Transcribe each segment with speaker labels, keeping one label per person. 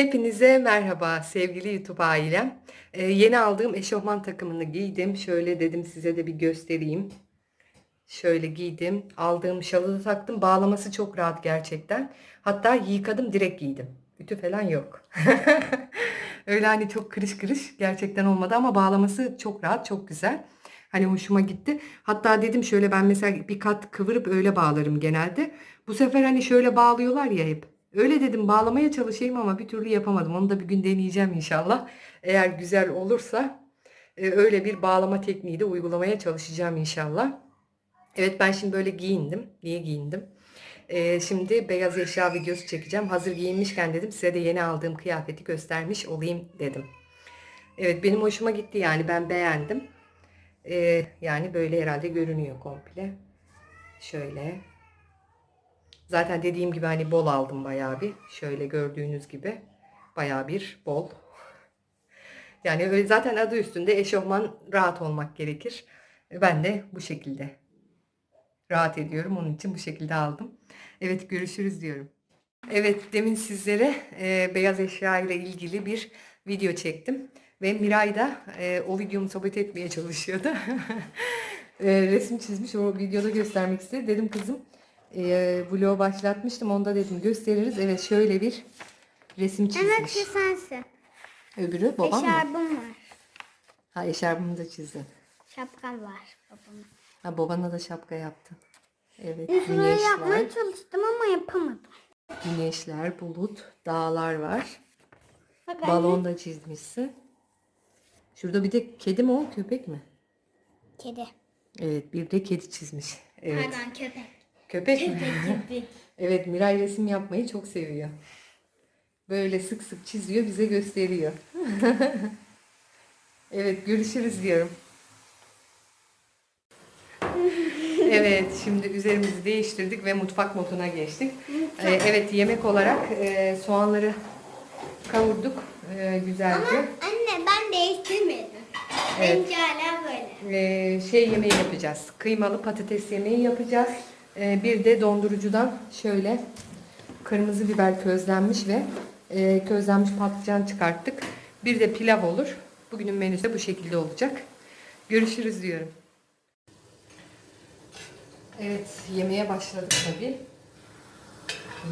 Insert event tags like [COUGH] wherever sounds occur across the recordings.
Speaker 1: Hepinize merhaba sevgili YouTube ailem. Ee, yeni aldığım eşofman takımını giydim. Şöyle dedim size de bir göstereyim. Şöyle giydim. Aldığım şalı da taktım. Bağlaması çok rahat gerçekten. Hatta yıkadım direkt giydim. Ütü falan yok. [LAUGHS] Öyle hani çok kırış kırış gerçekten olmadı ama bağlaması çok rahat, çok güzel. Hani hoşuma gitti. Hatta dedim şöyle ben mesela bir kat kıvırıp öyle bağlarım genelde. Bu sefer hani şöyle bağlıyorlar ya hep. Öyle dedim bağlamaya çalışayım ama bir türlü yapamadım. Onu da bir gün deneyeceğim inşallah. Eğer güzel olursa e, öyle bir bağlama tekniği de uygulamaya çalışacağım inşallah. Evet ben şimdi böyle giyindim. Niye giyindim? E, şimdi beyaz eşya videosu çekeceğim. Hazır giyinmişken dedim size de yeni aldığım kıyafeti göstermiş olayım dedim. Evet benim hoşuma gitti yani ben beğendim. E, yani böyle herhalde görünüyor komple. Şöyle. Zaten dediğim gibi hani bol aldım bayağı bir. Şöyle gördüğünüz gibi bayağı bir bol. [LAUGHS] Yani öyle zaten adı üstünde eşofman rahat olmak gerekir. Ben de bu şekilde rahat ediyorum. Onun için bu şekilde aldım. Evet görüşürüz diyorum. Evet demin sizlere e, beyaz eşya ile ilgili bir video çektim. Ve Miray da e, o videomu sabote etmeye çalışıyordu. [LAUGHS] e, resim çizmiş o videoda göstermek istedi. Dedim kızım e, vlogu başlatmıştım. Onda dedim gösteririz. Evet şöyle bir resim çizmiş.
Speaker 2: Evet şu sensin.
Speaker 1: Öbürü babam mı?
Speaker 2: Eşarbım var.
Speaker 1: Ha eşarbımı da çizdin.
Speaker 2: Şapkam var babamın.
Speaker 1: Ha babana da şapka yaptın. Evet
Speaker 2: Üstüne
Speaker 1: güneşler,
Speaker 2: yapmaya çalıştım ama yapamadım.
Speaker 1: güneşler, bulut, dağlar var.
Speaker 2: Bak.
Speaker 1: Balon da çizmişsin. Şurada bir de kedi mi o köpek mi?
Speaker 2: Kedi.
Speaker 1: Evet bir de kedi çizmiş. Evet.
Speaker 2: Pardon köpek.
Speaker 1: Köpek mi?
Speaker 2: Köpek.
Speaker 1: evet Miray resim yapmayı çok seviyor. Böyle sık sık çiziyor bize gösteriyor. [LAUGHS] evet görüşürüz diyorum. Evet şimdi üzerimizi değiştirdik ve mutfak moduna geçtik. Ee, evet yemek olarak e, soğanları kavurduk e, güzelce.
Speaker 2: Anne ben değiştirmedim.
Speaker 1: Evet.
Speaker 2: Benimki hala böyle.
Speaker 1: Ee, şey yemeği yapacağız. Kıymalı patates yemeği yapacağız. Ee, bir de dondurucudan şöyle kırmızı biber közlenmiş ve e, közlenmiş patlıcan çıkarttık. Bir de pilav olur. Bugünün menüsü de bu şekilde olacak. Görüşürüz diyorum. Evet yemeğe başladık tabii.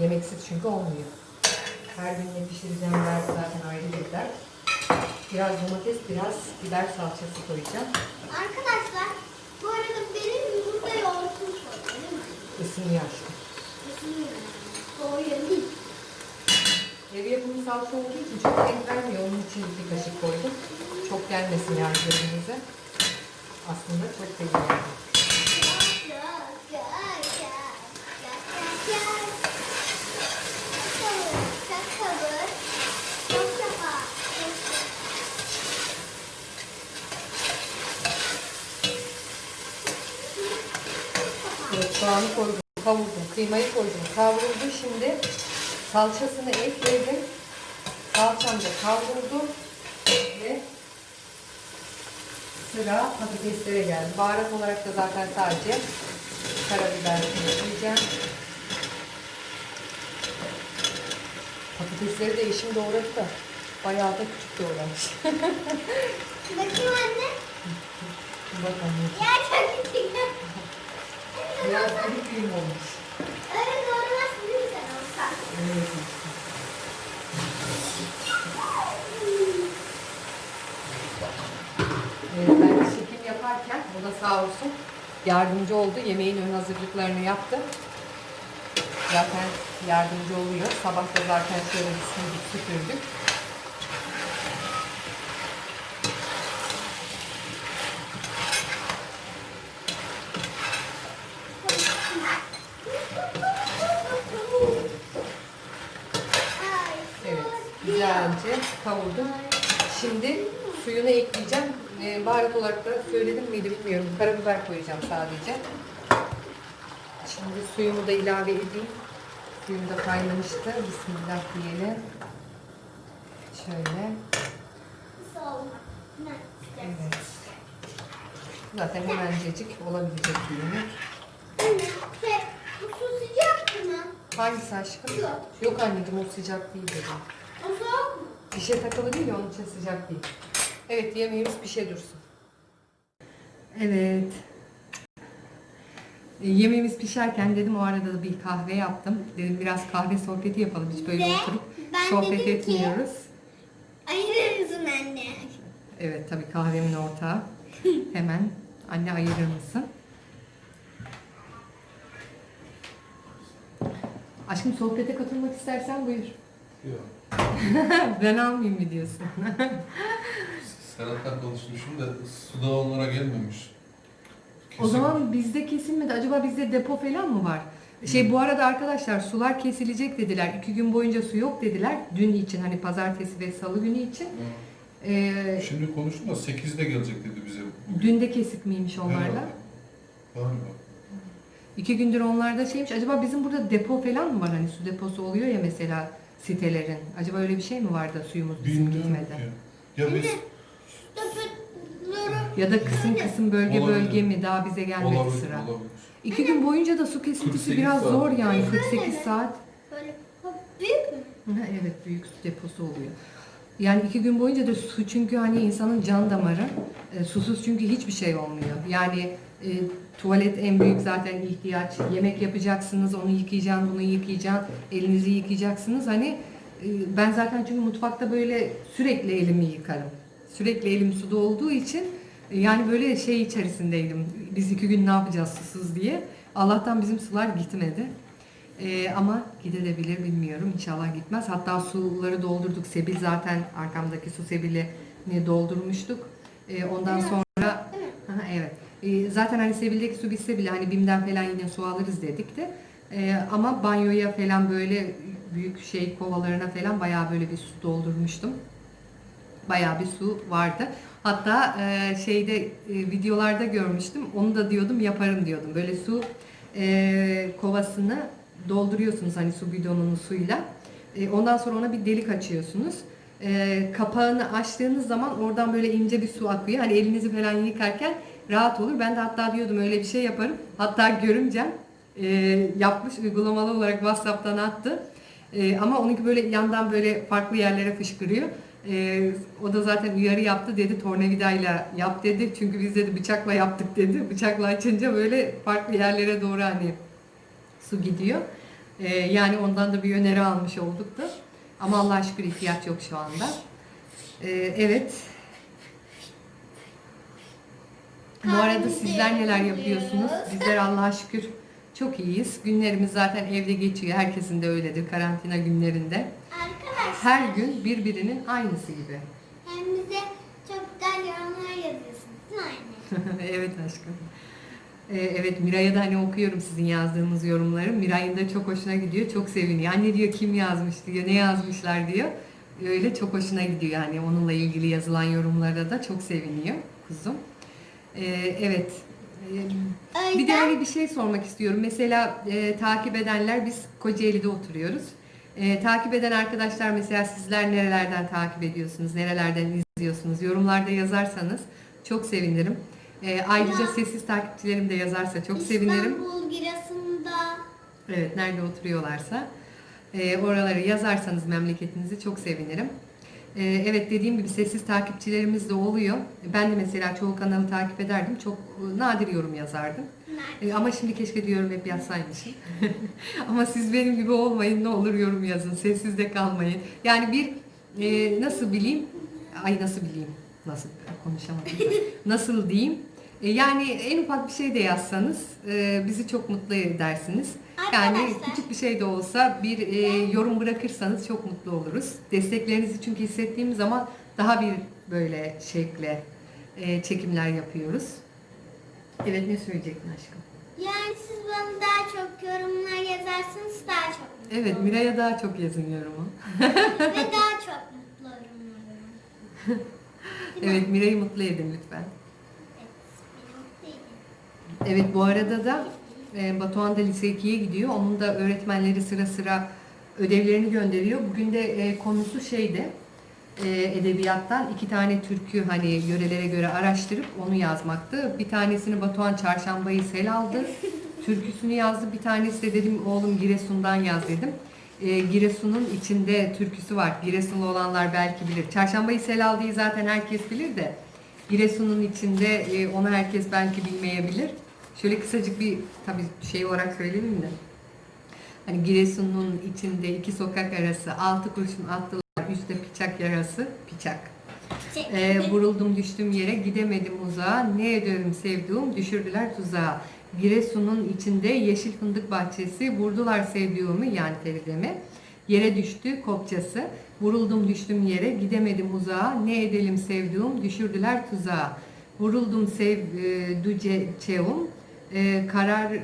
Speaker 1: Yemeksiz çünkü olmuyor. Her gün ne der zaten ayrı bir dert. Biraz domates, biraz biber salçası koyacağım.
Speaker 2: Arkadaşlar bu arada benim burada yoğurtum soğuyor değil mi?
Speaker 1: Isınıyor aşkım.
Speaker 2: Isınıyor. Soğuyor değil.
Speaker 1: Ev yapımı salça olduğu için çok renk vermiyor. Onun için bir kaşık koydum. Çok gelmesin yani gözünüze. Aslında çok da iyi Evet, soğanı koydum, kavurdum, kıymayı koydum, kavruldu. Şimdi salçasını ekledim. Salçam da kavruldu. Ve sıra patateslere geldi. Baharat olarak da zaten sadece karabiber ekleyeceğim. Patatesleri de eşim doğradı da bayağı da küçük doğramış.
Speaker 2: Bakayım anne.
Speaker 1: Bak anneciğim.
Speaker 2: Ya çok küçük.
Speaker 1: Biraz büyük büyük olmuş.
Speaker 2: Öyle doğramazsın değil mi sen olsa?
Speaker 1: Evet. Evet, ben çekim yaparken o da sağ olsun yardımcı oldu. Yemeğin ön hazırlıklarını yaptı. Zaten yardımcı oluyor. Sabah da zaten şöyle bir süpürdük. Evet, güzelce kavurdum. Şimdi suyunu ekleyeceğim. Ee, baharat olarak da söyledim miydi bilmiyorum. Karabiber koyacağım sadece. Şimdi suyumu da ilave edeyim. Suyum da kaynamıştı. Bismillah diyelim. Şöyle. Evet. Zaten hemencecik olabilecek bir yemek.
Speaker 2: Anne, şey, bu sıcak mı?
Speaker 1: Hangisi aşkım?
Speaker 2: Yok.
Speaker 1: Anneciğim o sıcak değil dedim.
Speaker 2: O soğuk
Speaker 1: Pişe takılı değil ya onun için sıcak değil. Evet yemeğimiz pişe dursun. Evet. E, Yemeğimiz pişerken dedim o arada da bir kahve yaptım. Dedim biraz kahve sohbeti yapalım. Hiç böyle
Speaker 2: Ve
Speaker 1: oturup
Speaker 2: ben
Speaker 1: sohbet
Speaker 2: dedim ki-
Speaker 1: etmiyoruz.
Speaker 2: Ayırır mısın anne?
Speaker 1: Evet tabii kahvemin ortağı. [LAUGHS] Hemen anne ayırır mısın? Aşkım sohbete katılmak istersen buyur.
Speaker 3: Yok. [LAUGHS]
Speaker 1: ben almayayım mı diyorsun? [LAUGHS]
Speaker 3: Serhat'la konuşmuşum da suda onlara gelmemiş.
Speaker 1: O zaman bizde kesilmedi. Acaba bizde depo falan mı var? Şey bu arada arkadaşlar sular kesilecek dediler. İki gün boyunca su yok dediler. Dün için hani pazartesi ve salı günü için.
Speaker 3: Ha.
Speaker 1: Ee,
Speaker 3: Şimdi konuştum da 8'de gelecek dedi bize.
Speaker 1: dün de kesik miymiş?
Speaker 3: Herhalde. Galiba.
Speaker 1: İki gündür onlarda şeymiş. Acaba bizim burada depo falan mı var? Hani su deposu oluyor ya mesela sitelerin. Acaba öyle bir şey mi var da suyumuz bizim
Speaker 3: Bilmiyorum
Speaker 1: gitmedi?
Speaker 3: ki. Ya biz.
Speaker 1: Ya da kısım kısım bölge
Speaker 3: Olabilir.
Speaker 1: bölge mi daha bize gelmedi
Speaker 3: olabilir,
Speaker 1: sıra.
Speaker 3: olabilir.
Speaker 1: İki gün boyunca da su kesintisi
Speaker 3: 48
Speaker 1: biraz
Speaker 3: saat.
Speaker 1: zor yani
Speaker 2: Böyle
Speaker 1: 48
Speaker 2: mi?
Speaker 1: saat.
Speaker 2: Böyle hop, büyük mü?
Speaker 1: Ha, evet büyük su deposu oluyor. Yani iki gün boyunca da su çünkü hani insanın can damarı. E, susuz çünkü hiçbir şey olmuyor. Yani e, tuvalet en büyük zaten ihtiyaç. Yemek yapacaksınız, onu yıkayacaksın, bunu yıkayacaksın, elinizi yıkayacaksınız. Hani e, ben zaten çünkü mutfakta böyle sürekli elimi yıkarım. Sürekli elim suda olduğu için e, yani böyle şey içerisindeydim. Biz iki gün ne yapacağız susuz diye. Allah'tan bizim sular gitmedi. Ee, ama gidebilir bilmiyorum. İnşallah gitmez. Hatta suları doldurduk. Sebil zaten arkamdaki su sebilini doldurmuştuk. Ee, ondan sonra Aha, evet. Ee, zaten hani Sebil'deki su bitse bile hani BİM'den falan yine su alırız dedik de. Ee, ama banyoya falan böyle büyük şey kovalarına falan bayağı böyle bir su doldurmuştum. Bayağı bir su vardı. Hatta e, şeyde e, videolarda görmüştüm. Onu da diyordum yaparım diyordum. Böyle su e, kovasını dolduruyorsunuz hani su bidonunu suyla. Ondan sonra ona bir delik açıyorsunuz. Kapağını açtığınız zaman oradan böyle ince bir su akıyor. Hani elinizi falan yıkarken rahat olur. Ben de hatta diyordum öyle bir şey yaparım. Hatta görümcem e, yapmış uygulamalı olarak WhatsApp'tan attı. E, ama onunki böyle yandan böyle farklı yerlere fışkırıyor. E, o da zaten uyarı yaptı dedi tornavidayla yap dedi. Çünkü biz dedi bıçakla yaptık dedi. Bıçakla açınca böyle farklı yerlere doğru hani su gidiyor. E, yani ondan da bir öneri almış olduk da. Ama Allah'a şükür ihtiyaç yok şu anda. E, evet. Bu arada sizler neler yapıyorsunuz? Bizler Allah'a şükür çok iyiyiz. Günlerimiz zaten evde geçiyor. Herkesin de öyledir karantina günlerinde.
Speaker 2: Arkadaşlar.
Speaker 1: Her gün birbirinin aynısı gibi.
Speaker 2: Hem bize çok güzel yorumlar yazıyorsunuz değil mi anne? [LAUGHS]
Speaker 1: evet aşkım. Ee, evet Miray'a da hani okuyorum sizin yazdığınız yorumları. Miray'ın da çok hoşuna gidiyor. Çok seviniyor. Anne diyor kim yazmış diyor. Ne yazmışlar diyor. Öyle çok hoşuna gidiyor yani onunla ilgili yazılan yorumlara da çok seviniyor kuzum. Ee, evet. Ee, Bir de öyle bir şey sormak istiyorum. Mesela e, takip edenler biz Kocaeli'de oturuyoruz. E, takip eden arkadaşlar mesela sizler nerelerden takip ediyorsunuz, nerelerden izliyorsunuz? Yorumlarda yazarsanız çok sevinirim. E, ayrıca
Speaker 2: Ya.
Speaker 1: sessiz takipçilerim de yazarsa çok sevinirim.
Speaker 2: İstanbul, Giresun'da
Speaker 1: Evet nerede oturuyorlarsa e, oraları yazarsanız memleketinizi çok sevinirim. E, evet dediğim gibi sessiz takipçilerimiz de oluyor. Ben de mesela çoğu kanalı takip ederdim. Çok e, nadir yorum yazardım. E, ama şimdi keşke diyorum hep yazsaymışım. [LAUGHS] ama siz benim gibi olmayın ne olur yorum yazın. Sessizde kalmayın. Yani bir e, nasıl bileyim? Ay nasıl bileyim? Nasıl konuşamadım. [LAUGHS] nasıl diyeyim? E, yani en ufak bir şey de yazsanız e, bizi çok mutlu edersiniz. Yani
Speaker 2: Arkadaşlar.
Speaker 1: küçük bir şey de olsa bir e, yorum bırakırsanız çok mutlu oluruz. Desteklerinizi çünkü hissettiğim zaman daha bir böyle şekle e, çekimler yapıyoruz. Evet ne söyleyecektin aşkım?
Speaker 2: yani siz bana daha çok yorumlar yazarsanız daha çok mutlu
Speaker 1: Evet
Speaker 2: olurum.
Speaker 1: Miray'a daha çok yazın yorumu.
Speaker 2: Ve daha çok mutlu olurum. [LAUGHS]
Speaker 1: Evet Miray'ı mutlu edin lütfen.
Speaker 2: Evet,
Speaker 1: bu arada da e, Batuhan da lise 2'ye gidiyor. Onun da öğretmenleri sıra sıra ödevlerini gönderiyor. Bugün de e, konusu şeydi. E, edebiyattan iki tane türkü hani yörelere göre araştırıp onu yazmaktı. Bir tanesini Batuhan Çarşambayı sel aldı. Türküsünü yazdı. Bir tanesi de dedim oğlum Giresun'dan yaz dedim. e, Giresun'un içinde türküsü var. Giresunlu olanlar belki bilir. Çarşambayı sel aldığı zaten herkes bilir de Giresun'un içinde e, onu herkes belki bilmeyebilir. Şöyle kısacık bir tabii şey olarak söyleyeyim de. Hani Giresun'un içinde iki sokak arası altı kurşun attılar üstte piçak yarası piçak. Ee, vuruldum düştüm yere gidemedim uzağa ne ederim sevduğum düşürdüler tuzağa. Giresun'un içinde yeşil fındık bahçesi vurdular sevdiğimi yani Feride'mi. Yere düştü kopçası. Vuruldum düştüm yere gidemedim uzağa ne edelim sevduğum düşürdüler tuzağa. Vuruldum sev e, duce çeum e, karar e,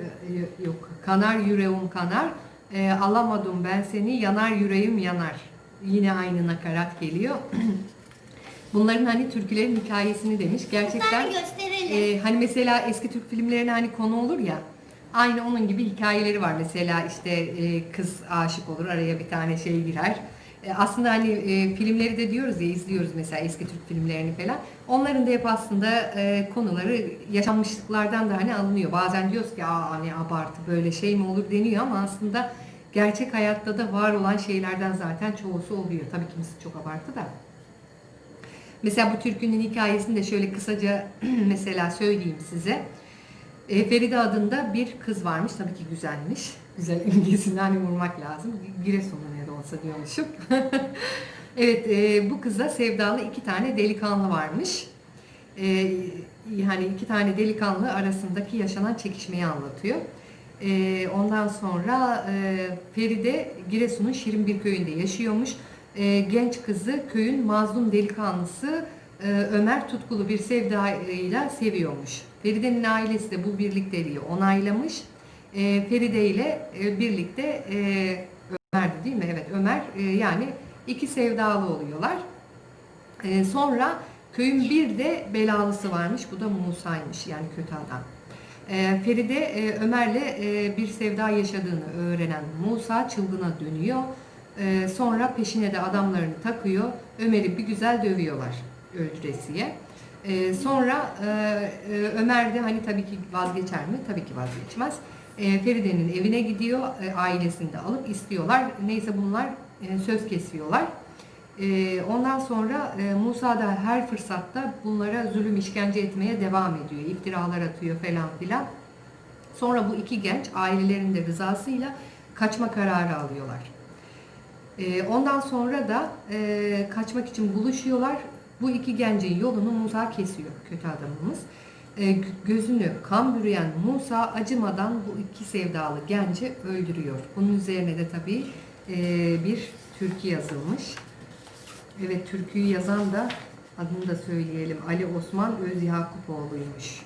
Speaker 1: yok kanar yüreğim kanar E, alamadım ben seni yanar yüreğim yanar. Yine aynı nakarat geliyor. [CLEARS THROAT] Bunların hani türkülerin hikayesini demiş. Gerçekten e, hani mesela eski Türk filmlerine hani konu olur ya. Aynı onun gibi hikayeleri var. Mesela işte e, kız aşık olur araya bir tane şey girer. E, aslında hani e, filmleri de diyoruz ya izliyoruz mesela eski Türk filmlerini falan. Onların da hep aslında e, konuları yaşanmışlıklardan da hani alınıyor. Bazen diyoruz ki Aa, hani abartı böyle şey mi olur deniyor ama aslında gerçek hayatta da var olan şeylerden zaten çoğusu oluyor. Tabii kimisi çok abartı da. Mesela bu türkünün hikayesini de şöyle kısaca [CLEARS THROAT] mesela söyleyeyim size. E, Feride adında bir kız varmış. Tabii ki güzelmiş. Güzel imgesini hani vurmak lazım. De olsa diyormuşum. [LAUGHS] evet e, bu kıza sevdalı iki tane delikanlı varmış. E, yani iki tane delikanlı arasındaki yaşanan çekişmeyi anlatıyor. E, ondan sonra e, Feride Giresun'un Şirin bir köyünde yaşıyormuş. E, genç kızı köyün mazlum delikanlısı e, Ömer tutkulu bir sevdayla seviyormuş. Feride'nin ailesi de bu birlikteliği onaylamış. E, Feride ile e, birlikte e, Ömer'di değil mi? Evet Ömer e, yani iki sevdalı oluyorlar. E, sonra köyün bir de belalısı varmış. Bu da Musa'ymış yani kötü adam. E, Feride e, Ömer'le e, bir sevda yaşadığını öğrenen Musa çılgına dönüyor. E, sonra peşine de adamlarını takıyor. Ömer'i bir güzel dövüyorlar öldüresiye. E, sonra e, e, Ömer de hani tabii ki vazgeçer mi? Tabii ki vazgeçmez. E, Feride'nin evine gidiyor. E, ailesini de alıp istiyorlar. Neyse bunlar e, söz kesiyorlar. E, ondan sonra e, Musa da her fırsatta bunlara zulüm işkence etmeye devam ediyor. İftiralar atıyor falan filan. Sonra bu iki genç ailelerinin de rızasıyla kaçma kararı alıyorlar. E, ondan sonra da e, kaçmak için buluşuyorlar. Bu iki gencin yolunu Musa kesiyor kötü adamımız. E, gö- gözünü kan bürüyen Musa acımadan bu iki sevdalı genci öldürüyor. Bunun üzerine de tabii e, bir türkü yazılmış. Evet türküyü yazan da adını da söyleyelim. Ali Osman Öz Yakupoğlu'ymuş.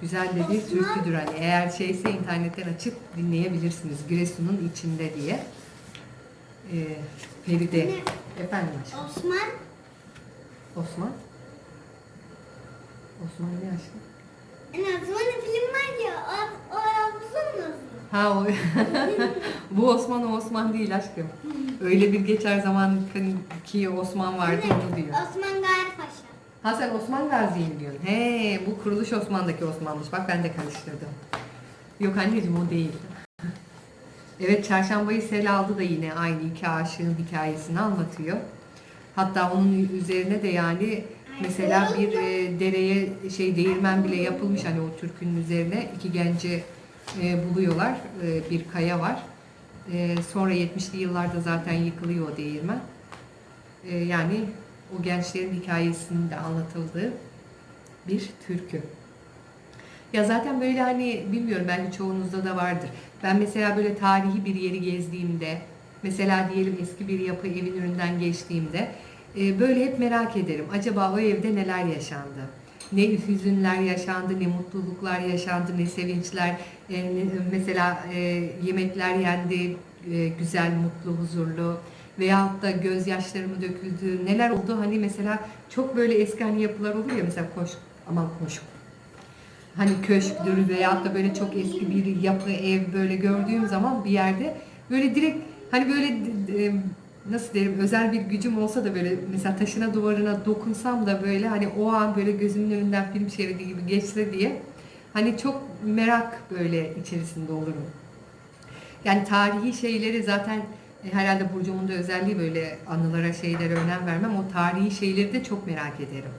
Speaker 1: Güzel de bir türküdür hani eğer şeyse internetten açıp dinleyebilirsiniz. Giresun'un içinde diye. Ee, Feride.
Speaker 2: Anne.
Speaker 1: Efendim aşkım.
Speaker 2: Osman.
Speaker 1: Osman. Osman ne aşkım?
Speaker 2: Anne Osman'ın film var ya. O, o nasıl?
Speaker 1: Ha o. [LAUGHS] Bu Osman o Osman değil aşkım. Öyle bir geçer zaman ki Osman vardı onu diyor.
Speaker 2: Osman Gazi Paşa.
Speaker 1: Ha sen Osman Gazi'yi mi diyorsun? He bu Kuruluş Osman'daki Osman'mış. Bak ben de karıştırdım. Yok anneciğim o değil. [LAUGHS] Evet çarşambayı sel aldı da yine aynı iki aşığın hikayesini anlatıyor. Hatta onun üzerine de yani mesela bir e, dereye şey değirmen bile yapılmış hani o türkünün üzerine iki genci e, buluyorlar. E, bir kaya var. E, sonra 70'li yıllarda zaten yıkılıyor o değirmen. E, yani o gençlerin hikayesinin de anlatıldığı bir türkü. Ya zaten böyle hani bilmiyorum belki çoğunuzda da vardır. Ben mesela böyle tarihi bir yeri gezdiğimde, mesela diyelim eski bir yapı evin önünden geçtiğimde e, böyle hep merak ederim. Acaba o evde neler yaşandı? Ne hüzünler yaşandı, ne mutluluklar yaşandı, ne sevinçler. E, mesela e, yemekler yendi, e, güzel, mutlu, huzurlu veyahut da gözyaşlarımı döküldü. Neler oldu? Hani mesela çok böyle eski hani yapılar olur ya mesela koş aman koş hani köşktür veyahut da böyle çok eski bir yapı ev böyle gördüğüm zaman bir yerde böyle direkt hani böyle nasıl derim özel bir gücüm olsa da böyle mesela taşına duvarına dokunsam da böyle hani o an böyle gözümün önünden film şeridi gibi geçse diye hani çok merak böyle içerisinde olurum. Yani tarihi şeyleri zaten E, herhalde burcumun da özelliği böyle anılara, şeylere önem vermem. O tarihi şeyleri de çok merak ederim.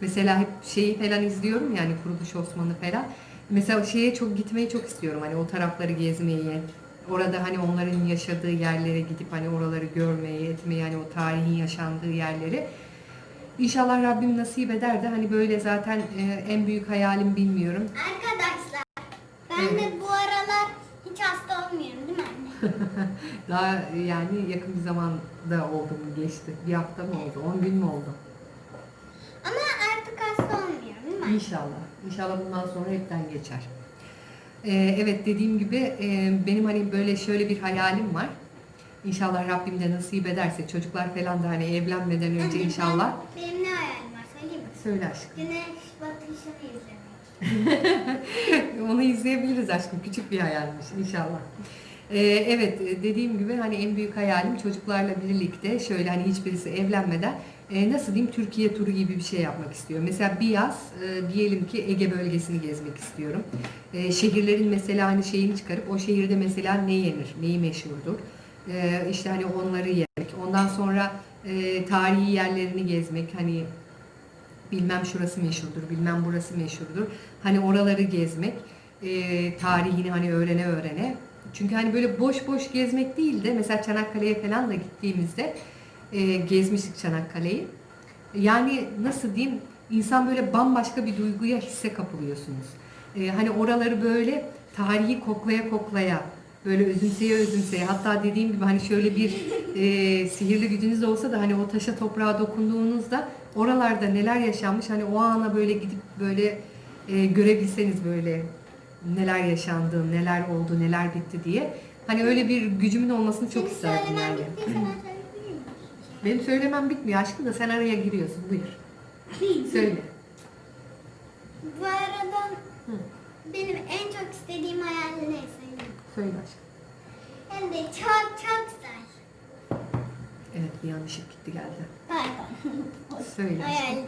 Speaker 1: Mesela hep şeyi falan izliyorum yani Kuruluş Osmanlı falan. Mesela şeye çok gitmeyi çok istiyorum. Hani o tarafları gezmeyi, orada hani onların yaşadığı yerlere gidip hani oraları görmeyi, etmeyi, hani o tarihin yaşandığı yerleri. İnşallah Rabbim nasip eder de hani böyle zaten e, en büyük hayalim bilmiyorum.
Speaker 2: Arkadaşlar ben de bu aralar hiç hasta olmuyorum değil mi anne? [LAUGHS]
Speaker 1: Daha e, yani yakın bir zamanda oldu mu geçti. Bir hafta mı oldu? 10 gün mü oldu?
Speaker 2: Ama artık hasta olmuyorum değil mi anne?
Speaker 1: İnşallah. İnşallah bundan sonra hepten geçer. Ee, evet dediğim gibi e, benim hani böyle şöyle bir hayalim var. İnşallah Rabbim de nasip ederse çocuklar falan da hani evlenmeden önce
Speaker 2: Anne,
Speaker 1: inşallah.
Speaker 2: ben- Benim ne hayalim var söyleyeyim mi?
Speaker 1: Söyle aşkım.
Speaker 2: Güneş batışını izlemek. [LAUGHS]
Speaker 1: Onu izleyebiliriz aşkım. Küçük bir hayalmiş inşallah. Ee, evet e, dediğim gibi hani en büyük hayalim çocuklarla birlikte şöyle hani hiçbirisi evlenmeden e, nasıl diyeyim Türkiye turu gibi bir şey yapmak istiyorum. Mesela bir yaz e, diyelim ki Ege bölgesini gezmek istiyorum. Şehirlerin mesela hani şeyini çıkarıp o şehirde mesela ne yenir, neyi meşhurdur. İşte hani onları yemek. Ondan sonra tarihi yerlerini gezmek hani bilmem şurası meşhurdur, bilmem burası meşhurdur. Hani oraları gezmek, e, tarihini hani öğrene öğrene. Çünkü hani böyle boş boş gezmek değil de mesela Çanakkale'ye falan da gittiğimizde e, gezmiştik Çanakkale'yi. Yani nasıl diyeyim insan böyle bambaşka bir duyguya hisse kapılıyorsunuz. E, hani oraları böyle tarihi koklaya koklaya böyle özümseye özümseye hatta dediğim gibi hani şöyle bir e, sihirli gücünüz olsa da hani o taşa toprağa dokunduğunuzda oralarda neler yaşanmış hani o ana böyle gidip böyle e, görebilseniz böyle neler yaşandı, neler oldu, neler bitti diye. Hani öyle bir gücümün olmasını çok
Speaker 2: Senin
Speaker 1: isterdim
Speaker 2: söylemen
Speaker 1: yani.
Speaker 2: bittiyse ben söyleyebilir miyim?
Speaker 1: Benim söylemem bitmiyor aşkım da sen araya giriyorsun. Buyur. Söyle.
Speaker 2: Bu arada
Speaker 1: Hı.
Speaker 2: benim en çok istediğim hayal ne söyleyeyim.
Speaker 1: Söyle aşkım.
Speaker 2: Hem de çok çok güzel.
Speaker 1: Evet bir yanlış gitti geldi.
Speaker 2: Pardon. [LAUGHS]
Speaker 1: Söyle
Speaker 2: hayal değil.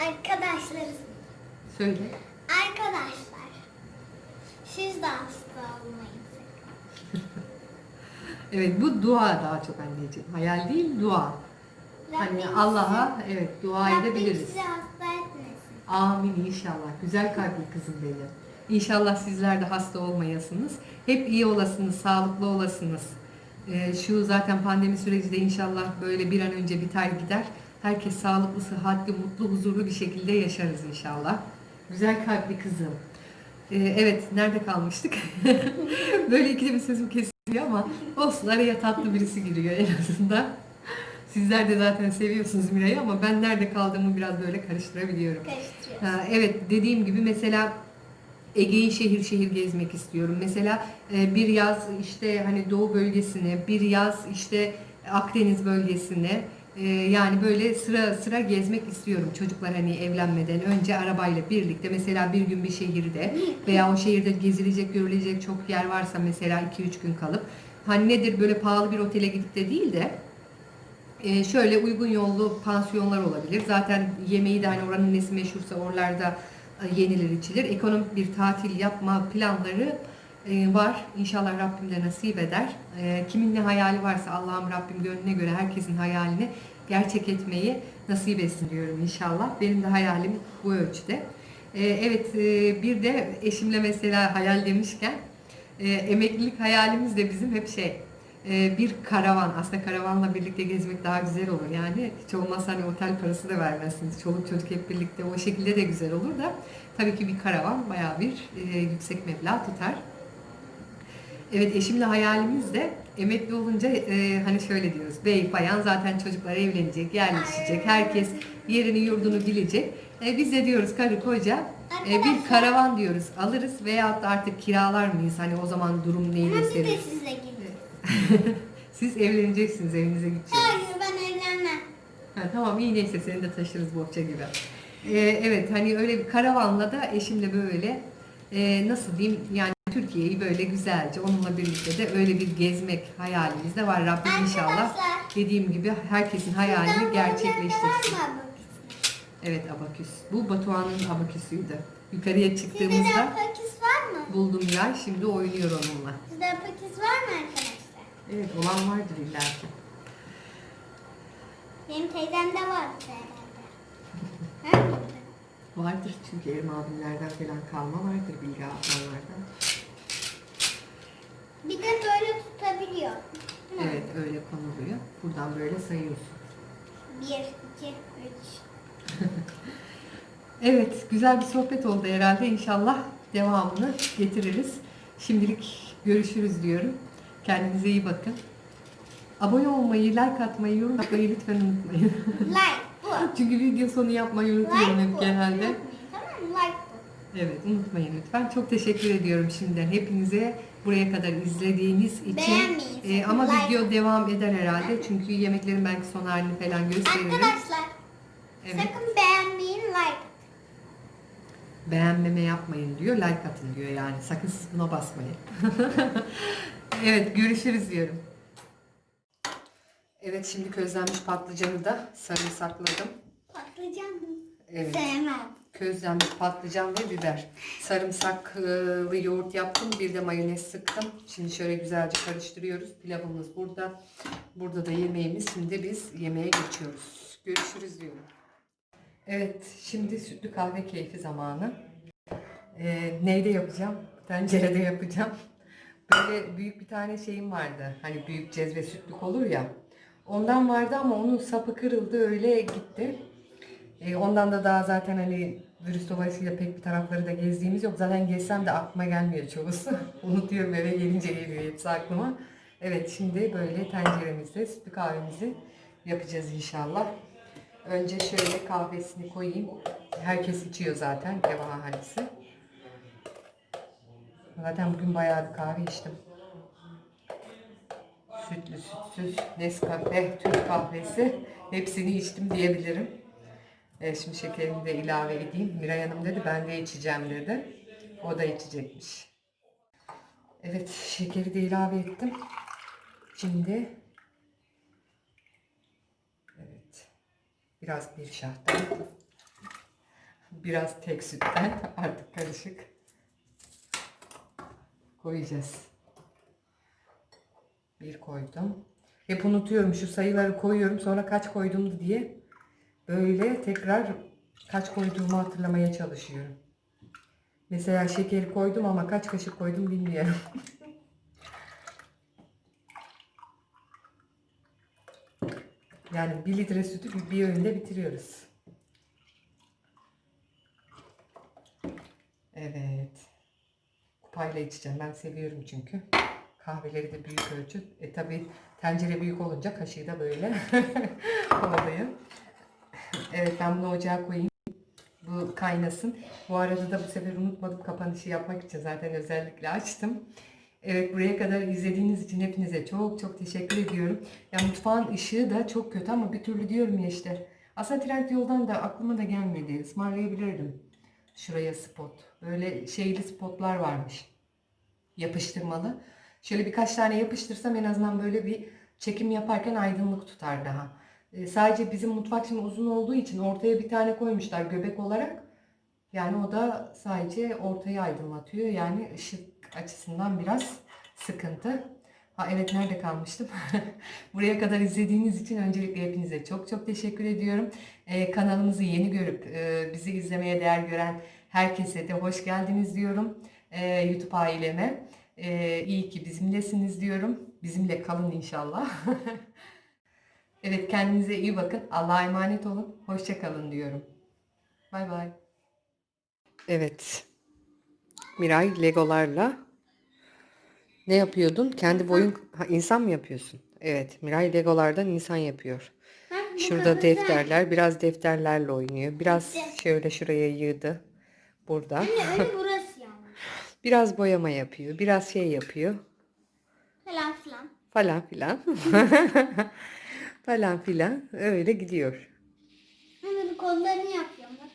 Speaker 2: Arkadaşlar,
Speaker 1: Söyle.
Speaker 2: arkadaşlar. Siz de hasta olmayın. [LAUGHS]
Speaker 1: Evet bu dua daha çok anneciğim. Hayal değil dua. Hani
Speaker 2: Rabbim
Speaker 1: Allah'a evet dua
Speaker 2: Rabbim
Speaker 1: edebiliriz.
Speaker 2: sizi hasta etmesin.
Speaker 1: Amin inşallah. Güzel kalpli kızım benim. İnşallah sizler de hasta olmayasınız. Hep iyi olasınız, sağlıklı olasınız. Ee, şu zaten pandemi süreci de inşallah böyle bir an önce biter gider. Herkes sağlıklı, sıhhatli, mutlu, huzurlu bir şekilde yaşarız inşallah. Güzel kalpli kızım. Ee, evet, nerede kalmıştık? [LAUGHS] böyle ikide bir sözüm kesiliyor ama olsun araya tatlı birisi giriyor en azından. Sizler de zaten seviyorsunuz Miray'ı ama ben nerede kaldığımı biraz böyle karıştırabiliyorum. Ha, evet dediğim gibi mesela Ege'yi şehir şehir gezmek istiyorum. Mesela e, bir yaz işte hani Doğu bölgesine, bir yaz işte Akdeniz bölgesine e, yani böyle sıra sıra gezmek istiyorum. Çocuklar hani evlenmeden önce arabayla birlikte mesela bir gün bir şehirde veya o şehirde gezilecek, görülecek çok yer varsa mesela 2-3 gün kalıp hani nedir böyle pahalı bir otele gidip de değil de ee, şöyle uygun yollu pansiyonlar olabilir. Zaten yemeği de hani oranın nesi meşhursa oralarda e, yenilir içilir. Ekonomik bir tatil yapma planları e, var. İnşallah Rabbim de nasip eder. E, kimin ne hayali varsa Allah'ım Rabbim gönlüne göre herkesin hayalini gerçek etmeyi nasip etsin diyorum inşallah. Benim de hayalim bu ölçüde. E, evet e, bir de eşimle mesela hayal demişken e, emeklilik hayalimiz de bizim hep şey e, bir karavan. Aslında karavanla birlikte gezmek daha güzel olur yani. Hiç olmazsa hani otel parası da vermezsiniz. Çoluk çocuk hep birlikte o şekilde de güzel olur da tabii ki bir karavan bayağı bir yüksek meblağ tutar. Evet eşimle hayalimiz de emekli olunca e, hani şöyle diyoruz. Bey bayan zaten çocuklar evlenecek, yerleşecek. Herkes yerini yurdunu bilecek. E, biz de diyoruz karı koca e, bir karavan diyoruz alırız veyahut da artık kiralar mıyız? Hani o zaman durum neyi
Speaker 2: Ama
Speaker 1: gösterir?
Speaker 2: de sizle. [LAUGHS]
Speaker 1: Siz evleneceksiniz, evinize gideceksiniz.
Speaker 2: Hayır ben evlenmem.
Speaker 1: Ha, tamam iyi neyse seni de taşırız bohça gibi. Ee, evet hani öyle bir karavanla da eşimle böyle e, nasıl diyeyim yani Türkiye'yi böyle güzelce onunla birlikte de öyle bir gezmek hayalimiz de var. Rabbim inşallah dediğim gibi herkesin hayalini gerçekleştirsin. Evet abaküs. Bu Batuhan'ın abaküsüydü. Yukarıya
Speaker 2: Sizde
Speaker 1: çıktığımızda
Speaker 2: abaküs var mı?
Speaker 1: buldum ya şimdi oynuyor onunla.
Speaker 2: Sizde abaküs var mı arkadaşlar?
Speaker 1: Evet olan vardır illa ki.
Speaker 2: Benim teyzemde var herhalde. [LAUGHS]
Speaker 1: Vardır çünkü Erim abimlerden falan kalma vardır Bilge ablalardan.
Speaker 2: Bir de böyle tutabiliyor.
Speaker 1: Evet öyle konuluyor. Buradan böyle sayıyorsun.
Speaker 2: Bir, iki, üç. [LAUGHS]
Speaker 1: Evet güzel bir sohbet oldu herhalde. İnşallah devamını getiririz. Şimdilik görüşürüz diyorum. Kendinize iyi bakın. Abone olmayı, like atmayı, yorum atmayı lütfen unutmayın.
Speaker 2: Like.
Speaker 1: Çünkü video sonu yapmayı unutuyorum hep genelde. Evet unutmayın lütfen. Çok teşekkür ediyorum şimdiden hepinize buraya kadar izlediğiniz için. Ee, ama
Speaker 2: like.
Speaker 1: video devam eder herhalde. Çünkü yemeklerin belki son halini falan gösteririm.
Speaker 2: Arkadaşlar
Speaker 1: Evet.
Speaker 2: sakın beğenmeyin like.
Speaker 1: Beğenmeme yapmayın diyor. Like atın diyor yani. Sakın siz buna basmayın. [LAUGHS] evet görüşürüz diyorum. Evet şimdi közlenmiş patlıcanı da sarımsakladım.
Speaker 2: Patlıcan mı?
Speaker 1: Evet.
Speaker 2: Sevmem.
Speaker 1: Közlenmiş patlıcan ve biber. Sarımsaklı yoğurt yaptım. Bir de mayonez sıktım. Şimdi şöyle güzelce karıştırıyoruz. Pilavımız burada. Burada da yemeğimiz. Şimdi biz yemeğe geçiyoruz. Görüşürüz diyorum. Evet şimdi sütlü kahve keyfi zamanı. Ee, neyde yapacağım? Tencerede yapacağım. Böyle büyük bir tane şeyim vardı. Hani büyük cezve sütlük olur ya. Ondan vardı ama onun sapı kırıldı öyle gitti. E, ondan da daha zaten hani virüs dolayısıyla pek bir tarafları da gezdiğimiz yok. Zaten gezsem de aklıma gelmiyor çoğusu. [LAUGHS] Unutuyorum eve gelince geliyor hepsi aklıma. Evet şimdi böyle tenceremizde sütlü kahvemizi yapacağız inşallah. Önce şöyle kahvesini koyayım. Herkes içiyor zaten ev ahalisi. Zaten bugün bayağı bir kahve içtim. Sütlü, sütsüz, Nescafe, Türk kahvesi hepsini içtim diyebilirim. Evet, şimdi şekerimi de ilave edeyim. Miray Hanım dedi ben de içeceğim dedi. O da içecekmiş. Evet şekeri de ilave ettim. Şimdi evet biraz bir şahtan biraz tek sütten [LAUGHS] artık karışık koyacağız. Bir koydum. Hep unutuyorum şu sayıları koyuyorum sonra kaç koydum diye. Böyle tekrar kaç koyduğumu hatırlamaya çalışıyorum. Mesela şekeri koydum ama kaç kaşık koydum bilmiyorum. [LAUGHS] Yani bir litre sütü bir öğünde bitiriyoruz. Evet. Kupayla içeceğim. Ben seviyorum çünkü. Kahveleri de büyük ölçü. E tabi tencere büyük olunca kaşığı da böyle [LAUGHS] oluyor. Evet ben bunu ocağa koyayım. Bu kaynasın. Bu arada da bu sefer unutmadım kapanışı yapmak için zaten özellikle açtım. Evet buraya kadar izlediğiniz için hepinize çok çok teşekkür ediyorum. Ya mutfağın ışığı da çok kötü ama bir türlü diyorum ya işte. Aslında trend yoldan da aklıma da gelmedi. Ismarlayabilirdim. Şuraya spot. Böyle şeyli spotlar varmış. Yapıştırmalı. Şöyle birkaç tane yapıştırsam en azından böyle bir çekim yaparken aydınlık tutar daha. E, sadece bizim mutfak şimdi uzun olduğu için ortaya bir tane koymuşlar göbek olarak. Yani o da sadece ortayı aydınlatıyor. Yani ışık açısından biraz sıkıntı. Ha evet nerede kalmıştım? [LAUGHS] Buraya kadar izlediğiniz için öncelikle hepinize çok çok teşekkür ediyorum. Ee, kanalımızı yeni görüp e, bizi izlemeye değer gören herkese de hoş geldiniz diyorum. Ee, YouTube aileme. Ee, iyi ki bizimlesiniz diyorum. Bizimle kalın inşallah. [LAUGHS] evet kendinize iyi bakın. Allah'a emanet olun. Hoşça kalın diyorum. Bay bay. Evet. Miray Legolarla ne yapıyordun? Kendi boyun ha, insan mı yapıyorsun? Evet, Miray Legolardan insan yapıyor. Şurada defterler, biraz defterlerle oynuyor. Biraz şöyle şuraya yığdı. Burada.
Speaker 2: Anne. [LAUGHS]
Speaker 1: Biraz boyama yapıyor, biraz şey yapıyor.
Speaker 2: Falan filan.
Speaker 1: Falan filan. [LAUGHS] falan filan. Öyle gidiyor.
Speaker 2: Anne bir kollarını yapıyorum bak.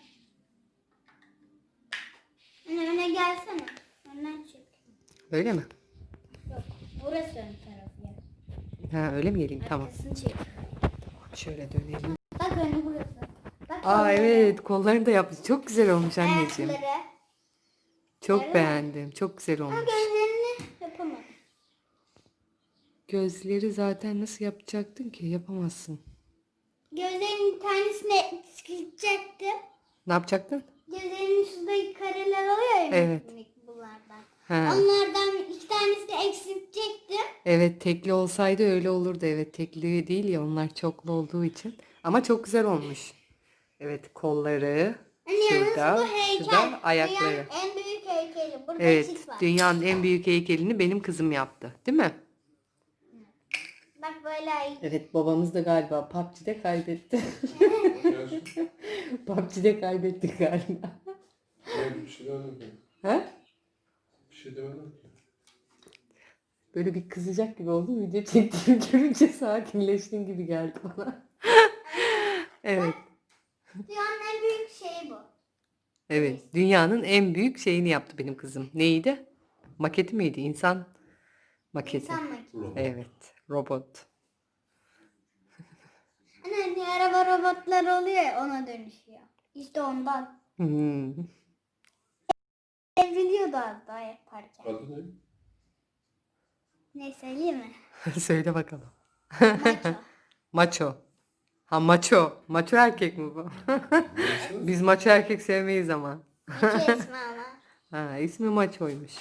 Speaker 2: Anne öne gelsene. Önden çek.
Speaker 1: Öyle mi?
Speaker 2: Yok. Burası ön tarafı.
Speaker 1: Ha öyle mi geleyim? Tamam.
Speaker 2: Arkasını çek.
Speaker 1: Şöyle dönelim.
Speaker 2: Bak önü burası. Bak
Speaker 1: Aa
Speaker 2: kolları.
Speaker 1: evet, kollarını da yapmış. Çok güzel olmuş anneciğim.
Speaker 2: Ayakları.
Speaker 1: Çok
Speaker 2: Evet.
Speaker 1: beğendim. Çok güzel
Speaker 2: Ha
Speaker 1: olmuş.
Speaker 2: gözlerini yapamadım.
Speaker 1: Gözleri zaten nasıl yapacaktın ki? Yapamazsın.
Speaker 2: Gözlerinin bir tanesini sıkacaktım.
Speaker 1: Ne yapacaktın?
Speaker 2: Gözlerinin şurada kareler oluyor ya.
Speaker 1: Evet.
Speaker 2: Bunlardan.
Speaker 1: He.
Speaker 2: Onlardan iki tanesini eksiltecektim.
Speaker 1: Evet tekli olsaydı öyle olurdu. Evet tekli değil ya onlar çoklu olduğu için. Ama çok güzel olmuş. Evet kolları.
Speaker 2: Hani
Speaker 1: Şurada,
Speaker 2: bu heykel.
Speaker 1: şurada ayakları.
Speaker 2: Dünyanın en büyük. Burada
Speaker 1: Evet
Speaker 2: çift var.
Speaker 1: dünyanın en büyük heykelini benim kızım yaptı. Değil mi?
Speaker 2: Bak böyle ay-
Speaker 1: Evet babamız da galiba PUBG'de kaybetti. [LAUGHS] PUBG'de kaybettik galiba.
Speaker 3: ben bir şey demedim ki.
Speaker 1: He?
Speaker 3: Bir şey demedim ki.
Speaker 1: Böyle bir kızacak gibi oldum. Video çektiğimi görünce sakinleştin gibi geldi bana. [LAUGHS] evet.
Speaker 2: Dünyanın en büyük şeyi bu.
Speaker 1: Evet. Dünyanın en büyük şeyini yaptı benim kızım. Neydi? Maketi miydi? İnsan maketi.
Speaker 2: İnsan.
Speaker 3: Robot.
Speaker 1: Evet. Robot. [LAUGHS]
Speaker 2: Hani, hani araba robotlar oluyor ya ona dönüşüyor. İşte ondan.
Speaker 1: Hmm.
Speaker 2: Evriliyordu az daha yaparken.
Speaker 3: Adı ne?
Speaker 2: Ne söyleyeyim mi? [LAUGHS]
Speaker 1: Söyle bakalım.
Speaker 2: Macho.
Speaker 1: Maço. [LAUGHS] Ha maço. Maço erkek mi bu? [LAUGHS] Biz maço erkek sevmeyiz ama.
Speaker 2: İki ismi [LAUGHS] ama.
Speaker 1: Ha, ismi maçoymuş.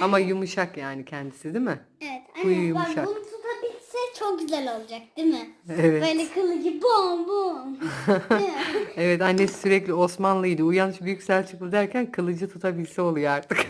Speaker 1: Ama yumuşak yani kendisi değil mi?
Speaker 2: Evet.
Speaker 1: Bu
Speaker 2: Anne
Speaker 1: yumuşak.
Speaker 2: bak bunu tutabilse çok güzel olacak değil mi?
Speaker 1: Evet.
Speaker 2: Böyle kılıcı bom bom. [LAUGHS] Değil mi?
Speaker 1: Evet annesi sürekli Osmanlıydı. Uyanış Büyük Selçuklu derken kılıcı tutabilse oluyor artık.